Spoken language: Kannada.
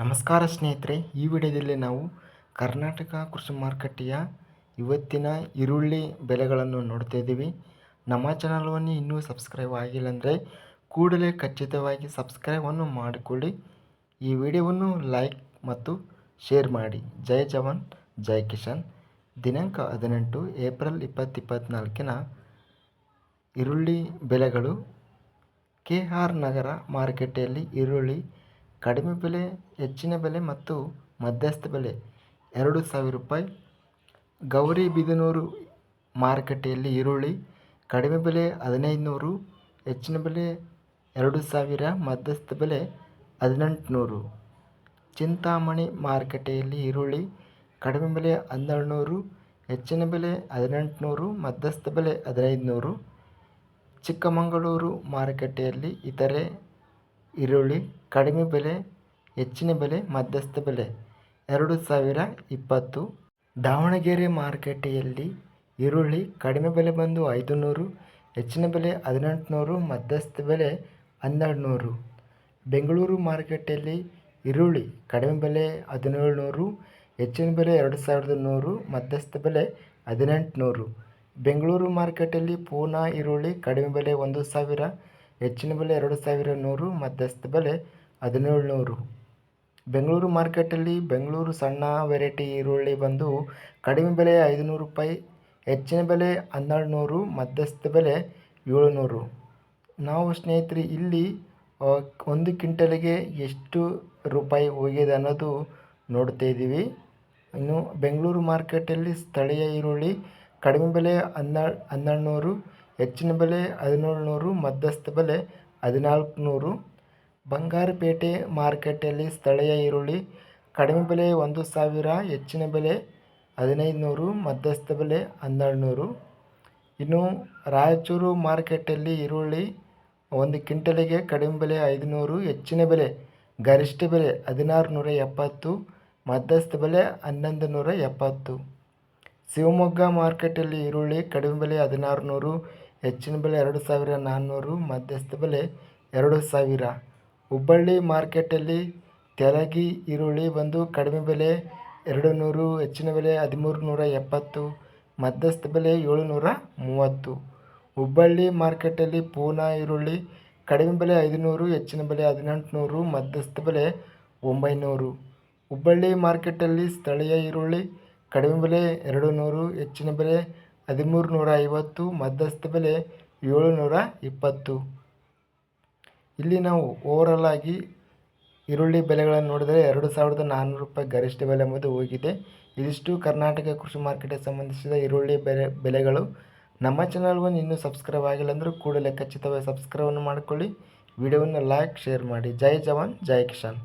ನಮಸ್ಕಾರ ಸ್ನೇಹಿತರೆ, ಈ ವಿಡಿಯೋದಲ್ಲಿ ನಾವು ಕರ್ನಾಟಕ ಕೃಷಿ ಮಾರುಕಟ್ಟೆಯ ಇವತ್ತಿನ ಈರುಳ್ಳಿ ಬೆಲೆಗಳನ್ನು ನೋಡ್ತಾ ಇದ್ದೀವಿ. ನಮ್ಮ ಚಾನಲನ್ನು ಇನ್ನೂ ಸಬ್ಸ್ಕ್ರೈಬ್ ಆಗಿಲ್ಲ ಅಂದರೆ ಕೂಡಲೇ ಖಚಿತವಾಗಿ ಸಬ್ಸ್ಕ್ರೈಬನ್ನು ಮಾಡಿಕೊಳ್ಳಿ. ಈ ವಿಡಿಯೋವನ್ನು ಲೈಕ್ ಮತ್ತು ಶೇರ್ ಮಾಡಿ. ಜೈ ಜವಾನ್, ಜೈ ಕಿಶನ್ ದಿನಾಂಕ ಹದಿನೆಂಟು ಏಪ್ರಿಲ್ ಇಪ್ಪತ್ತಿಪ್ಪತ್ನಾಲ್ಕಿನ ಈರುಳ್ಳಿ ಬೆಲೆಗಳು ಕೆ ಆರ್ ನಗರ ಮಾರುಕಟ್ಟೆಯಲ್ಲಿ ಈರುಳ್ಳಿ ಕಡಿಮೆ ಬೆಲೆ, ಹೆಚ್ಚಿನ ಬೆಲೆ ಮತ್ತು ಮಧ್ಯಸ್ಥ ಬೆಲೆ. ಎರಡು ಸಾವಿರ ರೂಪಾಯಿ. ಗೌರಿಬಿದನೂರು ಮಾರುಕಟ್ಟೆಯಲ್ಲಿ ಈರುಳ್ಳಿ. ಕಡಿಮೆ ಬೆಲೆ ಹದಿನೈದು ನೂರು ಹೆಚ್ಚಿನ ಬೆಲೆ ಎರಡು ಸಾವಿರ, ಮಧ್ಯಸ್ಥ ಬೆಲೆ ಹದಿನೆಂಟುನೂರು. ಚಿಂತಾಮಣಿ ಮಾರುಕಟ್ಟೆಯಲ್ಲಿ ಈರುಳ್ಳಿ. ಕಡಿಮೆ ಬೆಲೆ ಹನ್ನೆರಡು ನೂರು ಹೆಚ್ಚಿನ ಬೆಲೆ ಹದಿನೆಂಟು ನೂರು ಮಧ್ಯಸ್ಥ ಬೆಲೆ ಹದಿನೈದು ನೂರು ಚಿಕ್ಕಮಗಳೂರು ಮಾರುಕಟ್ಟೆಯಲ್ಲಿ ಇತರೆ ಈರುಳ್ಳಿ, ಕಡಿಮೆ ಬೆಲೆ, ಹೆಚ್ಚಿನ ಬೆಲೆ, ಮಧ್ಯಸ್ಥ ಬೆಲೆ. ಎರಡು ಸಾವಿರ ಇಪ್ಪತ್ತು. ದಾವಣಗೆರೆ ಮಾರುಕಟ್ಟೆಯಲ್ಲಿ ಈರುಳ್ಳಿ ಕಡಿಮೆ ಬೆಲೆ ಬಂದು ಐದು ನೂರು ಹೆಚ್ಚಿನ ಬೆಲೆ ಹದಿನೆಂಟು ನೂರು ಮಧ್ಯಸ್ಥ ಬೆಲೆ ಹನ್ನೆರಡು ನೂರು ಬೆಂಗಳೂರು ಮಾರುಕಟ್ಟೆಯಲ್ಲಿ ಈರುಳ್ಳಿ ಕಡಿಮೆ ಬೆಲೆ ಹದಿನೇಳು ನೂರು ಹೆಚ್ಚಿನ ಬೆಲೆ ಎರಡು ಸಾವಿರದ ನೂರು, ಮಧ್ಯಸ್ಥ ಬೆಲೆ ಹದಿನೆಂಟು ನೂರು ಬೆಂಗಳೂರು ಮಾರುಕಟ್ಟೆಯಲ್ಲಿ ಪೂನಾ ಈರುಳ್ಳಿ ಕಡಿಮೆ ಬೆಲೆ ಒಂದು ಸಾವಿರ ಹೆಚ್ಚಿನ ಬೆಲೆ ಎರಡು ಸಾವಿರ ನೂರು, ಮಧ್ಯಸ್ಥ ಬೆಲೆ ಹದಿನೇಳು ನೂರು. ಬೆಂಗಳೂರು ಮಾರ್ಕೆಟಲ್ಲಿ ಬೆಂಗಳೂರು ಸಣ್ಣ ವೆರೈಟಿ ಈರುಳ್ಳಿ ಬಂದು ಕಡಿಮೆ ಬೆಲೆ ಐದುನೂರು ರೂಪಾಯಿ, ಹೆಚ್ಚಿನ ಬೆಲೆ ಹನ್ನೆರಡು ನೂರು, ಮಧ್ಯಸ್ಥ ಬೆಲೆ ಏಳುನೂರು ನಾವು ಸ್ನೇಹಿತರೆ, ಇಲ್ಲಿ ಒಂದು ಕ್ವಿಂಟಲಿಗೆ ಎಷ್ಟು ರೂಪಾಯಿ ಹೋಗಿದೆ ಅನ್ನೋದು ನೋಡ್ತಾ ಇದ್ದೀವಿ. ಇನ್ನು ಬೆಂಗಳೂರು ಮಾರ್ಕೆಟಲ್ಲಿ ಸ್ಥಳೀಯ ಈರುಳ್ಳಿ ಕಡಿಮೆ ಬೆಲೆ ಹನ್ನೆರಡು ಹನ್ನೆರಡು ನೂರು ಹೆಚ್ಚಿನ ಬೆಲೆ ಹದಿನೇಳು ನೂರು ಮಧ್ಯಸ್ಥ ಬೆಲೆ ಹದಿನಾಲ್ಕುನೂರು. ಬಂಗಾರಪೇಟೆ ಮಾರುಕಟ್ಟೆಯಲ್ಲಿ ಸ್ಥಳೀಯ ಈರುಳ್ಳಿ ಕಡಿಮೆ ಬೆಲೆ ಒಂದು ಸಾವಿರ, ಹೆಚ್ಚಿನ ಬೆಲೆ ಹದಿನೈದು ನೂರು ಮಧ್ಯಸ್ಥ ಬೆಲೆ ಹನ್ನೆರಡು ನೂರು ಇನ್ನು ರಾಯಚೂರು ಮಾರುಕಟ್ಟೆಯಲ್ಲಿ ಈರುಳ್ಳಿ ಒಂದು ಕ್ವಿಂಟಲಿಗೆ ಕಡಿಮೆ ಬೆಲೆ ಐದುನೂರು, ಹೆಚ್ಚಿನ ಬೆಲೆ ಗರಿಷ್ಠ ಬೆಲೆ ಹದಿನಾರು ನೂರ ಎಪ್ಪತ್ತು, ಮಧ್ಯಸ್ಥ ಬೆಲೆ ಹನ್ನೊಂದು ನೂರ ಎಪ್ಪತ್ತು. ಶಿವಮೊಗ್ಗ ಮಾರ್ಕೆಟಲ್ಲಿ ಈರುಳ್ಳಿ ಕಡಿಮೆ ಬೆಲೆ ಹದಿನಾರು ನೂರು ಹೆಚ್ಚಿನ ಬೆಲೆ ಎರಡು ಸಾವಿರ ನಾನ್ನೂರು, ಮಧ್ಯಸ್ಥ ಬೆಲೆ ಎರಡು ಸಾವಿರ. ಹುಬ್ಬಳ್ಳಿ ಮಾರ್ಕೆಟಲ್ಲಿ ತೆಲಗಿ ಈರುಳ್ಳಿ ಬಂದು ಕಡಿಮೆ ಬೆಲೆ ಎರಡು ನೂರು ಹೆಚ್ಚಿನ ಬೆಲೆ ಹದಿಮೂರು ನೂರ ಎಪ್ಪತ್ತು, ಮಧ್ಯಸ್ಥ ಬೆಲೆ ಏಳುನೂರ ಮೂವತ್ತು. ಹುಬ್ಬಳ್ಳಿ ಮಾರ್ಕೆಟಲ್ಲಿ ಪೂನಾ ಈರುಳ್ಳಿ ಕಡಿಮೆ ಬೆಲೆ ಐದುನೂರು, ಹೆಚ್ಚಿನ ಬೆಲೆ ಹದಿನೆಂಟು ನೂರು ಮಧ್ಯಸ್ಥ ಬೆಲೆ ಒಂಬೈನೂರು. ಹುಬ್ಬಳ್ಳಿ ಮಾರ್ಕೆಟಲ್ಲಿ ಸ್ಥಳೀಯ ಈರುಳ್ಳಿ ಕಡಿಮೆ ಬೆಲೆ ಎರಡು ನೂರು ಹೆಚ್ಚಿನ ಬೆಲೆ ಹದಿಮೂರು ನೂರ ಐವತ್ತು, ಮಧ್ಯಸ್ಥ ಬೆಲೆ ಏಳುನೂರ ಇಪ್ಪತ್ತು. ಇಲ್ಲಿ ನಾವು ಓವರಲ್ ಆಗಿ ಈರುಳ್ಳಿ ಬೆಲೆಗಳನ್ನು ನೋಡಿದರೆ ಎರಡು ಸಾವಿರದ ನಾನ್ನೂರು ರೂಪಾಯಿ ಗರಿಷ್ಠ ಬೆಲೆ ಎಂಬುದು ಹೋಗಿದೆ. ಇದಿಷ್ಟು ಕರ್ನಾಟಕ ಕೃಷಿ ಮಾರ್ಕೆಟ್ಗೆ ಸಂಬಂಧಿಸಿದ ಈರುಳ್ಳಿ ಬೆಲೆ, ಬೆಲೆಗಳು. ನಮ್ಮ ಚಾನಲ್ಗೊಂದು ಇನ್ನೂ ಸಬ್ಸ್ಕ್ರೈಬ್ ಆಗಿಲ್ಲ ಅಂದರೂ ಕೂಡಲೇ ಖಚಿತವಾಗಿ ಸಬ್ಸ್ಕ್ರೈಬನ್ನು ಮಾಡಿಕೊಳ್ಳಿ. ವಿಡಿಯೋವನ್ನು ಲೈಕ್ ಶೇರ್ ಮಾಡಿ. ಜೈ ಜವಾನ್, ಜೈ ಕಿಶಾನ್